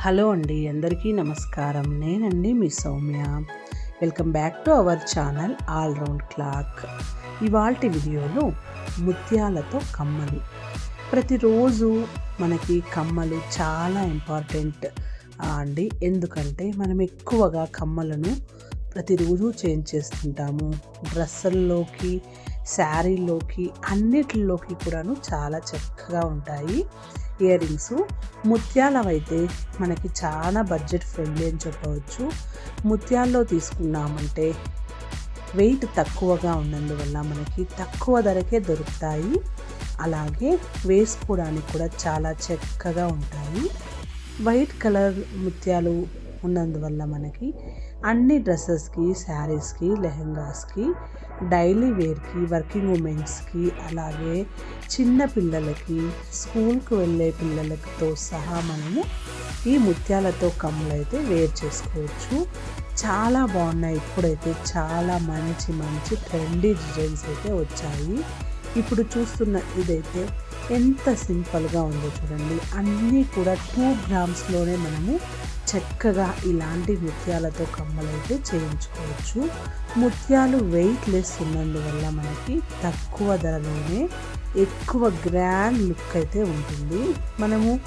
Hello అండి అందరికీ నమస్కారం. నేనండి మీ Soumya. Welcome back to our channel all round clock. ఇవాల్టి వీడియోలో ముత్యాలతో కమ్మలు. ప్రతిరోజు మనకి కమ్మలు చాలా ఇంపార్టెంట్ అండి. ఎందుకంటే మనం ఎక్కువగా కమ్మలను ప్రతిరోజు చేంజ్ చేస్తుంటాము. డ్రెస్సుల్లోకి శారీలోకి అన్నిటిలోకి కూడాను చాలా చక్కగా ఉంటాయి. ఇయర్ రింగ్స్ ముత్యాలవైతే మనకి చాలా బడ్జెట్ ఫ్రెండ్లీ అని చెప్పవచ్చు. ముత్యాల్లో తీసుకున్నామంటే వెయిట్ తక్కువగా ఉన్నందువల్ల మనకి తక్కువ ధరకే దొరుకుతాయి. అలాగే వేసుకోవడానికి కూడా చాలా చక్కగా ఉంటాయి. వైట్ కలర్ ముత్యాలు ఉన్నందువల్ల మనకి అన్ని డ్రెస్సెస్కి శారీస్కి లెహెంగాస్కి డైలీ వేర్కి వర్కింగ్ ఉమెన్స్కి అలాగే చిన్న పిల్లలకి స్కూల్కి వెళ్ళే పిల్లలతో సహా మనము ఈ ముత్యాలతో కమ్ములు అయితే వేర్ చేసుకోవచ్చు. చాలా బాగున్నాయి. ఇప్పుడైతే చాలా మంచి మంచి ట్రెండీ డిజైన్స్ అయితే వచ్చాయి. ఇప్పుడు చూస్తున్న ఇదైతే ఎంత సింపుల్గా ఉందో చూడండి. అన్నీ కూడా టూ గ్రామ్స్లోనే మనము చక్కగా ఇలాంటి ముత్యాలతో కమ్మలు అయితే చేయించుకోవచ్చు. ముత్యాలు వెయిట్ లెస్ ఉన్నందువల్ల మనకి తక్కువ ధరలోనే ఎక్కువ గ్రాండ్ లుక్ అయితే ఉంటుంది. మనము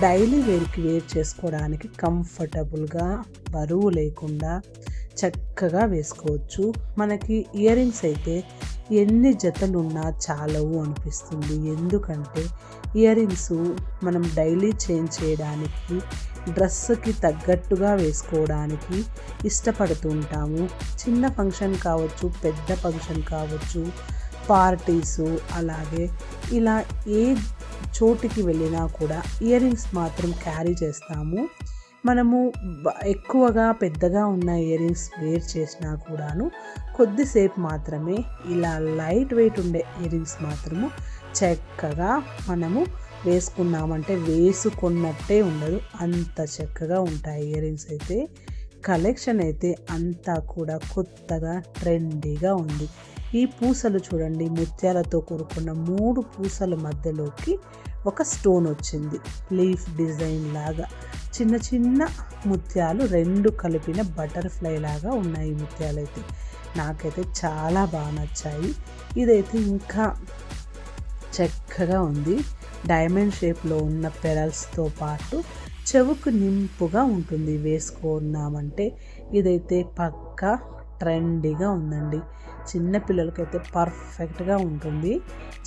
డైలీ వేర్కి వేర్ చేసుకోవడానికి కంఫర్టబుల్గా బరువు లేకుండా చక్కగా వేసుకోవచ్చు. మనకి ఇయర్ రింగ్స్ అయితే ఎన్ని జతలున్నా చాలవు అనిపిస్తుంది. ఎందుకంటే ఇయర్ రింగ్స్ మనం డైలీ చేంజ్ చేయడానికి డ్రెస్కి తగ్గట్టుగా వేసుకోవడానికి ఇష్టపడుతుంటాము. చిన్న ఫంక్షన్ కావచ్చు పెద్ద ఫంక్షన్ కావచ్చు పార్టీసు అలాగే ఇలా ఏ చోటికి వెళ్ళినా కూడా ఇయర్ రింగ్స్ మాత్రం క్యారీ చేస్తాము. మనము ఎక్కువగా పెద్దగా ఉన్న ఇయర్ రింగ్స్ వేర్ చేసినా కూడాను కొద్దిసేపు మాత్రమే ఇలా లైట్ వెయిట్ ఉండే ఇయర్ రింగ్స్ మాత్రము చక్కగా మనము వేసుకున్నామంటే వేసుకున్నట్టే ఉండదు. అంత చక్కగా ఉంటాయి ఇయర్ రింగ్స్ అయితే. కలెక్షన్ అయితే అంతా కూడా కొత్తగా ట్రెండీగా ఉంది. ఈ పూసలు చూడండి ముత్యాలతో కూడుకున్న మూడు పూసల మధ్యలోకి ఒక స్టోన్ వచ్చింది. లీఫ్ డిజైన్ లాగా. చిన్న చిన్న ముత్యాలు రెండు కలిపిన బటర్ఫ్లై లాగా ఉన్నాయి ముత్యాలు అయితే నాకైతే చాలా బాగా నచ్చాయి. ఇదైతే ఇంకా చక్కగా ఉంది. డైమండ్ షేప్లో ఉన్న పెరల్స్తో పాటు చెవుకు నింపుగా ఉంటుంది. వేసుకున్నామంటే ఇదైతే పక్కా ట్రెండీగా ఉందండి. చిన్న పిల్లలకైతే పర్ఫెక్ట్గా ఉంటుంది.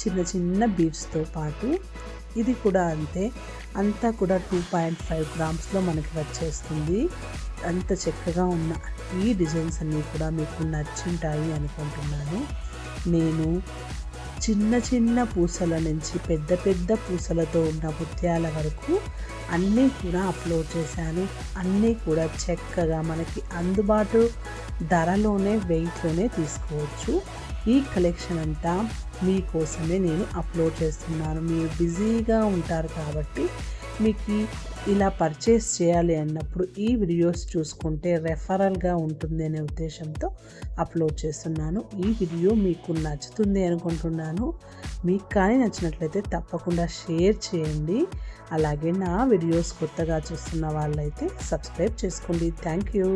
చిన్న చిన్న బీడ్స్తో పాటు ఇది కూడా అంతే. అంతా కూడా టూ పాయింట్ ఫైవ్ గ్రామ్స్లో మనకి వచ్చేస్తుంది. అంత చక్కగా ఉన్న ఈ డిజైన్స్ అన్నీ కూడా మీకు నచ్చింటాయి అనుకుంటున్నాను. నేను చిన్న చిన్న పూసల నుంచి పెద్ద పెద్ద పూసలతో ఉన్న ముత్యాల వరకు అన్నీ కూడా అప్లోడ్ చేశాను. అన్నీ కూడా చక్కగా మనకి అందుబాటు ధరలోనే వెయిట్లోనే తీసుకోవచ్చు. ఈ కలెక్షన్ అంతా మీకోసమే నేను అప్లోడ్ చేస్తున్నాను. మీరు బిజీగా ఉంటారు కాబట్టి మీకు ఇలా పర్చేస్ చేయాలి అన్నప్పుడు ఈ వీడియోస్ చూసుకుంటే రెఫరల్గా ఉంటుంది అనే ఉద్దేశంతో అప్లోడ్ చేస్తున్నాను. ఈ వీడియో మీకు నచ్చుతుంది అనుకుంటున్నాను. మీకు కానీ నచ్చినట్లయితే తప్పకుండా షేర్ చేయండి. అలాగే నా వీడియోస్ కొత్తగా చూస్తున్న వాళ్ళైతే సబ్స్క్రైబ్ చేసుకోండి. Thank you.